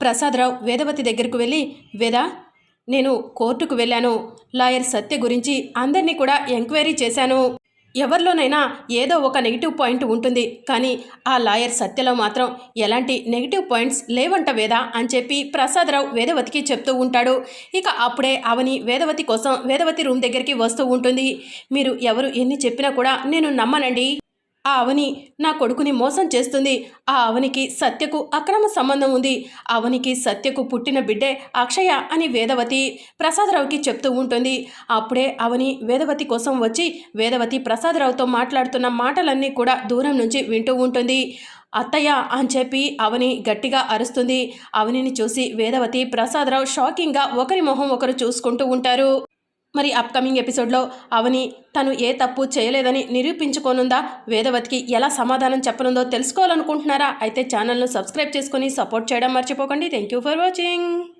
ప్రసాదరావు వేదవతి దగ్గరకు వెళ్ళి వేద నేను కోర్టుకు వెళ్ళాను. లాయర్ సత్య గురించి అందరినీ కూడా ఎంక్వైరీ చేశాను. ఎవరిలోనైనా ఏదో ఒక నెగిటివ్ పాయింట్ ఉంటుంది. కానీ ఆ లాయర్ సత్యలో మాత్రం ఎలాంటి నెగిటివ్ పాయింట్స్ లేవంట వేద అని చెప్పి ప్రసాదరావు వేదవతికి చెప్తూ ఉంటాడు. ఇక అప్పుడే అవని వేదవతి కోసం వేదవతి రూమ్ దగ్గరికి వస్తూ ఉంటుంది. మీరు ఎవరు ఎన్ని చెప్పినా కూడా నేను నమ్మనండి. ఆ అవని నా కొడుకుని మోసం చేస్తుంది. ఆ అవనికి సత్యకు అక్రమ సంబంధం ఉంది. అవనికి సత్యకు పుట్టిన బిడ్డే అక్షయ అని వేదవతి ప్రసాదరావుకి చెప్తూ ఉంటుంది. అప్పుడే అవని వేదవతి కోసం వచ్చి వేదవతి ప్రసాదరావుతో మాట్లాడుతున్న మాటలన్నీ కూడా దూరం నుంచి వింటూ ఉంటుంది. అత్తయ్య అని చెప్పి అవని గట్టిగా అరుస్తుంది. అవనిని చూసి వేదవతి ప్రసాదరావు షాకింగ్గా ఒకరి మొహం ఒకరు చూసుకుంటూ ఉంటారు. మరి అప్కమింగ్ ఎపిసోడ్లో అవని తను ఏ తప్పు చేయలేదని నిరూపించుకోనుందా? వేదవతికి ఎలా సమాధానం చెప్పనుందో తెలుసుకోవాలనుకుంటున్నారా? అయితే ఛానల్ను సబ్స్క్రైబ్ చేసుకొని సపోర్ట్ చేయడం మర్చిపోకండి. Thank you for watching